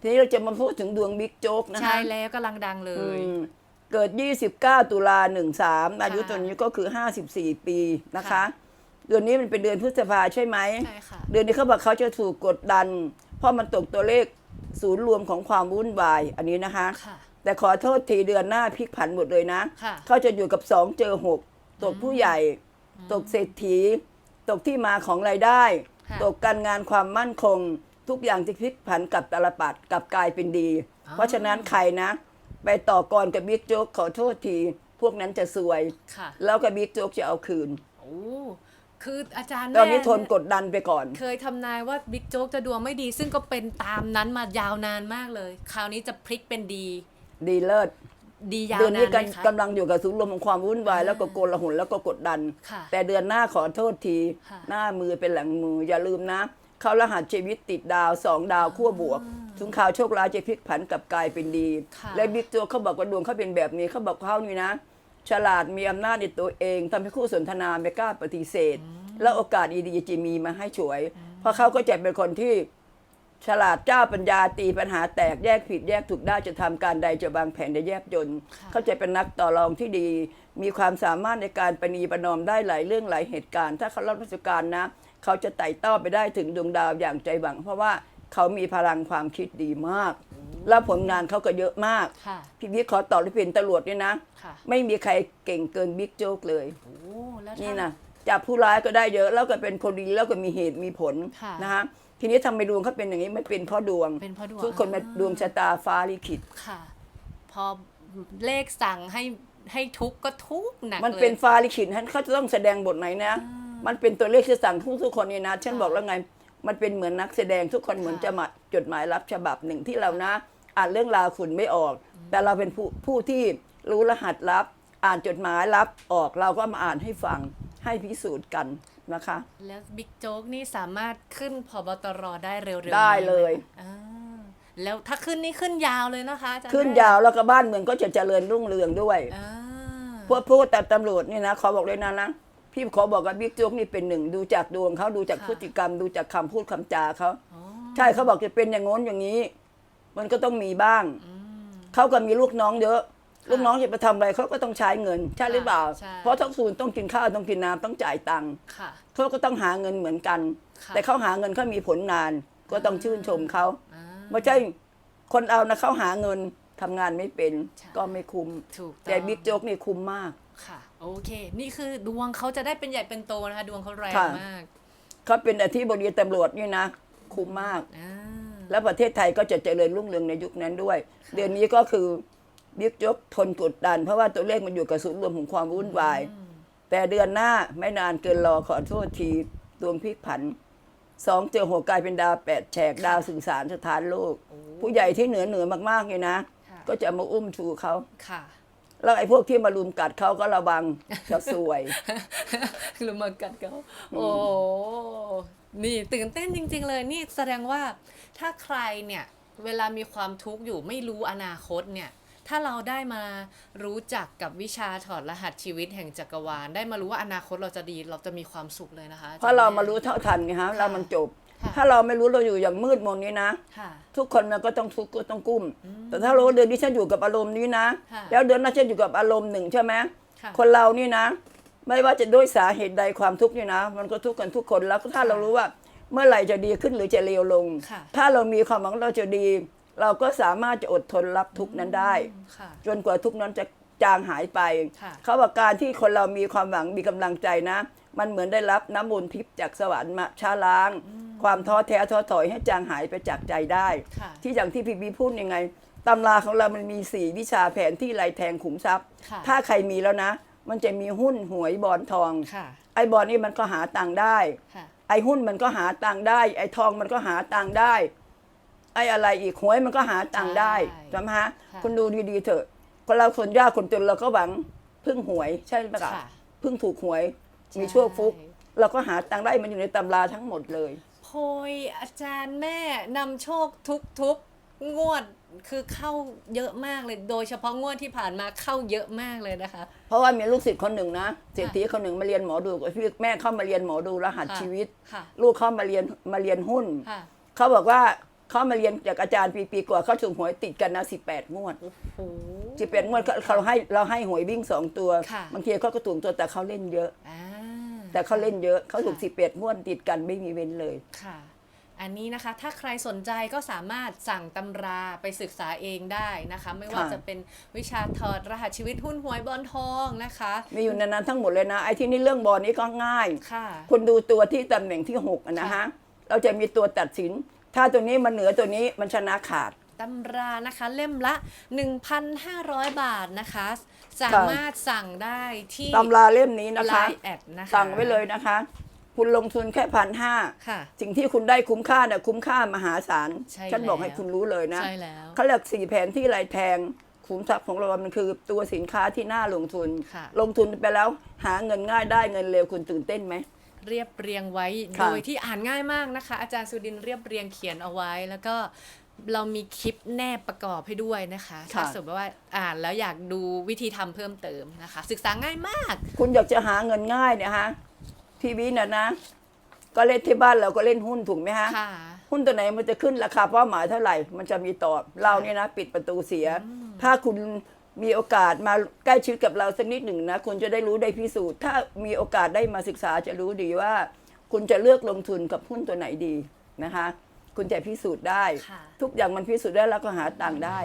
ทีนี้เราจะมาพูดถึงดวงบิ๊กโจ๊กนะคะใช่แล้วกำลังดังเลอืย มเกิด 29 ตุลา13 อายุค่ะตอนนี้ก็คือ 54 ปีนะคะ ค่ะ เดือนนี้มันเป็นเดือนพฤษภาใช่ไหม ใช่ค่ะ เดือนนี้เขาบอกเขาจะถูกกดดัน เพราะมันตกตัวเลขศูนย์รวมของความวุ่นวายอันนี้นะคะ ค่ะ แต่ขอโทษทีเดือนหน้าพลิกผันหมดเลยนะ ค่ะ เขาจะอยู่กับสองเจอหกตกผู้ใหญ่ ตกเศรษฐี ตกที่มาของรายได้ ค่ะ ตกการงานความมั่นคง ทุกอย่างที่พลิกผันกลับตาลปัดกลับกลายเป็นดีอ๋อเพราะฉะนั้นใครนะ ไปต่อกรกับบิ๊กโจ๊กขอโทษที พวกนั้นจะซวย ค่ะแล้วกับบิ๊กโจ๊กจะเอาคืน โอ้คืออาจารย์ตอนนี้แม่ทนกดดันไปก่อน เคยทำนายว่าบิ๊กโจ๊กจะดวงไม่ดี ซึ่งก็เป็นตามนั้นมายาวนานมากเลย คราวนี้จะพลิกเป็นดี ดีเลิศดียาวเดือนนานี้นไหมคะ กำลังอยู่กับศูนย์รวมของความวุ่นวาย แล้วก็โกลาหลแล้วก็กดดัน ค่ะแต่เดือนหน้าขอโทษที ค่ะ หน้ามือเป็นหลังมืออย่าลืมนะ เขารหัสชีวิตติดดาวสองดาวขั้วบวกถึงข่าวโชคร้ายจะพลิกผันกลับกลายเป็นดีค่ะและบิ๊กโจ๊กเขาบอกว่าดวงเขาเป็นแบบนี้เขาบอกเขานี่นะ ฉลาดมีอำนาจในตัวเองทำให้คู่สนทนาไม่กล้าปฏิเสธ แล้วโอกาสดีๆจะมีมาให้ฉวย เพราะเขาก็จะเป็นคนที่ฉลาดเจ้าปัญญาตีปัญหาแตกแยกผิดแยกถูกได้จะทำการใดจะวางแผนได้แยบยนต์ค่ะเขาจะเป็นนักต่อรองที่ดี มีความสามารถในการประนีประนอมได้หลายเรื่องหลายเหตุการณ์ ถ้าเขารับราชการนะ เขาจะไต่เต้าไปได้ถึงดวงดาวอย่างใจหวัง เพราะว่าเขามีพลังความคิดดีมาก แล้วผลงานเขาก็เยอะมาก ค่ะ พี่บิ๊กขอตอบที่เป็นตำรวจเนี่ยนะ ค่ะไม่มีใครเก่งเกินบิ๊กโจ๊กเลย โอ้แล้วนี่ถ้านะจับผู้ร้ายก็ได้เยอะแล้วก็เป็นคนดีแล้วก็มีเหตุมีผลค่ะ นะฮะทีนี้ทำไมดวงเขาเป็นอย่างนี้ไม่เป็นเพราะดวง เป็นเพราะดวงทุกคนมาอ่าดวงชะตาฟ้าลิขิต ค่ะ พอเลขสั่งให้ให้ทุกข์ก็ทุกข์หนักมันเลยเป็นฟ้าลิขิตท่านเขาจะต้องแสดงบทไหนนะ มันเป็นตัวเลขที่สั่งทุกทุกคนนี่นะฉันค่ะบอกแล้วไง มันเป็นเหมือนนักแสดงทุกคนเหมือนค่ะจะมาจดหมายรับฉบับหนึ่งที่เรานะ อ่านเรื่องราวคุณไม่ออก แต่เราเป็นผู้ผู้ที่รู้รหัสลับ อ่านจดหมายรับออกเราก็มาอ่านให้ฟังให้พิสูจน์กันนะคะ แล้วบิ๊กโจ๊กนี่สามารถขึ้นพบตรได้เร็วๆได้นี้หมเลยอ่าแล้วถ้าขึ้นนี่ขึ้นยาวเลยนะคะอาจารย์ขึ้นแม่ยาวแล้วก็บ้านเมืองก็จะเจริญรุ่งเรืองด้วยอ่าพวกพูดแต่ตำรวจนี่นะขอบอกเลยนะนะ พี่ขอบอกกับบิ๊กโจ๊กนี่เป็นหนึ่งดูจากดวงเขาดูจากพฤติกรรม ดูจากคำพูดคำจาเขาอ๋อใช่เขาบอกจะเป็นอย่างง้นอย่างนี้ มันก็ต้องมีบ้างอืมเขาก็มีลูกน้องเยอะค่ะลูกน้องจะไปทำอะไรเขาก็ต้องใช้เงิน ใช่หรือเปล่า ใช่เพราะต้องสูนต้องกินข้าวต้องกินน้ำต้องจ่ายตังค์ค่ะ เขาก็ต้องหาเงินเหมือนกัน ค่ะแต่เขาหาเงินเขามีผลงาน ก็ต้องชื่นชมเขาอ่า ไม่ใช่คนเอานะเขาหาเงินทำงานไม่เป็น ใช่ ก็ไม่คุ้ม ถูกต้องแต่บิ๊กโจ๊กนี่คุ้มมาก ค่ะ โอเค นี่คือดวงเขาจะได้เป็นใหญ่เป็นโตนะคะ ดวงเขาแรงค่ะ มากเขาเป็นอธิบดีตำรวจนี่นะคุ้มมาก อ่าแล้วประเทศไทยก็จะเจริญรุ่งเรืองในยุคนั้นด้วย เดือนนี้ก็คือบิ๊กโจ๊กทนกดดัน เพราะว่าตัวเลขมันอยู่กับศูนย์รวมของความวุ่นวาย แต่เดือนหน้าไม่นานเกินรอขอโทษทีดวงพลิกผันสองเจอหัวกลายเป็นดาวแปดแฉกดาวสื่อสารสถานโลกผู้ใหญ่ที่เหนือเหนือมากๆเลยนะ ค่ะก็จะมาอุ้มชูเขา ค่ะ แล้วไอ้พวกที่มารุมกัดเขาก็ระวังจะสวยลุมากัดเขาโอ้นี่ตื่นเต้นจริง ๆ เลยนี่แสดงว่าถ้าใครเนี่ยเวลามีความทุกข์อยู่ไม่รู้อนาคตเนี่ยถ้าเราได้มารู้จักกับวิชาถอดรหัสชีวิตแห่งจักรวาล ได้มารู้ว่าอนาคตเราจะดีเราจะมีความสุขเลยนะคะ เพราะเรามารู้เท่าทันไงฮะเรามันจบค่ะ ถ้าเราไม่รู้เราอยู่อย่างมืดมนนี้นะค่ะทุกคนมันก็ต้องทุกข์ก็ต้องกุ้ม แต่ถ้ารู้ว่าเดือนนี้ฉันอยู่กับอารมณ์นี้นะค่ะแล้วเดือนหน้าฉันอยู่กับอารมณ์หนึ่งใช่ไหมค่ะคนเรานี่นะ ไม่ว่าจะด้วยสาเหตุใดความทุกข์นี่นะ มันก็ทุกข์กันทุกคนแล้วถ้าเรารู้ว่าเมื่อไหร่จะดีขึ้นหรือจะเลวลงค่ะถ้าเรามีความหวังเราจะดี เราก็สามารถจะอดทนรับทุกข์นั้นได้ค่ะจนกว่าทุกข์นั้นจะจางหายไปค่ะเขาบอกการที่คนเรามีความหวังมีกำลังใจนะ มันเหมือนได้รับน้ำมนต์ทิพย์จากสวรรค์มาชาล้าง ความท้อแท้ท้อถอยให้จางหายไปจากใจได้ค่ะที่อย่างที่พี่บีพูดยังไงตำราของเรามันมีสี่วิชาแผนที่ลายแทงขุมทรัพย์ค่ะถ้าใครมีแล้วนะ มันจะมีหุ้นหวยบอลทองค่ะไอ้บอลนี่มันก็หาตังค์ได้ค่ะไอ้หุ้นมันก็หาตังค์ได้ ไอ้ทองมันก็หาตังค์ได้ ไอ้อะไรอีกหวยมันก็หาตังค์ได้ใช่ใช่ไหมฮะค่ะคุณดูดีๆเถอะคนเราคนยากคนจนเราก็หวังพึ่งหวยใช่ไหมคะค่ะพึ่งถูกหวยใช่ มีโชคฟุก เราก็หาตังค์ได้มันอยู่ในตำราทั้งหมดเลย โพยอาจารย์แม่นำโชคทุกทุกๆงวดคือเข้าเยอะมากเลย โดยเฉพาะงวดที่ผ่านมาเข้าเยอะมากเลยนะคะ เพราะว่ามีลูกศิษย์คนหนึ่งนะเศรษฐีคนหนึ่งมาเรียนหมอดูกับพี่แม่เข้ามาเรียนหมอดูรหัสค่ะชีวิตค่ะลูกเข้ามาเรียนมาเรียนหุ้นค่ะเขาบอกว่าเขามาเรียนจากอาจารย์ปีปีกว่าเขาถูกหวยติดกันนะสิบแปดงวดโอ้โหสิบแปดงวดเขาเขาให้เราให้หวยวิ่งสองตัวค่ะบางทีเขาก็ถูกตัวแต่เขาเล่นเยอะอ่า แต่เขาเล่นเยอะเขาถูกค่ะสิบแปดงวดติดกันไม่มีเว้นเลยค่ะ อันนี้นะคะถ้าใครสนใจก็สามารถสั่งตำราไปศึกษาเองได้นะคะ ไม่ว่าค่ะจะเป็นวิชาถอดรหัสชีวิตหุ้นหวยบอลทองนะคะ มีอยู่ในนั้นทั้งหมดเลยนะไอ้ที่นี่เรื่องบอลนี้ก็ง่ายค่ะคุณดูตัวที่ตำแหน่งที่หกอะนะค่ะฮะเราจะมีตัวตัดสิน ถ้าตัวนี้มันเหนือตัวนี้มันชนะขาด ตำรานะคะ เล่มละ 1,500 บาทนะคะ สามารถสั่งได้ที่ตำราเล่มนี้นะคะไลน์แอดนะคะ สั่งไว้เลยนะคะ คุณลงทุนแค่พันห้าค่ะสิ่งที่คุณได้คุ้มค่าเนี่ยคุ้มค่ามหาศาล ใช่ฉันบอกแล้ว ให้คุณรู้เลยนะใช่แล้ว เขาเรียกสี่แผนที่ลายแทงขุมทรัพย์ของเรา มันคือตัวสินค้าที่น่าลงทุน ค่ะ ลงทุนไปแล้วหาเงินง่ายได้เงินเร็วคุณตื่นเต้นไหม เรียบเรียงไว้ ค่ะ โดยที่อ่านง่ายมากนะคะ อาจารย์สุดินเรียบเรียงเขียนเอาไว้ แล้วก็ เรามีคลิปแนบประกอบให้ด้วยนะคะ ถ้าสมมติว่าอ่านแล้วอยากดูวิธีทำเพิ่มเติมนะคะ ศึกษาง่ายมาก คุณอยากจะหาเงินง่ายเนี่ยฮะทีวีน่ะนะ ก็เล่นที่บ้านเราก็เล่นหุ้นถูกไหมฮะค่ะหุ้นตัวไหนมันจะขึ้นราคาเป้าหมายเท่าไหร่ มันจะมีตอบเราเนี่ยนะ ปิดประตูเสีย ถ้าคุณมีโอกาสมาใกล้ชิดกับเราสักนิดหนึ่งนะคุณจะได้รู้ได้พิสูจน์ ถ้ามีโอกาสได้มาศึกษาจะรู้ดีว่า คุณจะเลือกลงทุนกับหุ้นตัวไหนดีนะคะ คุณจะพิสูจน์ได้ ค่ะ ทุกอย่างมันพิสูจน์ได้แล้วก็หาตังค์ได้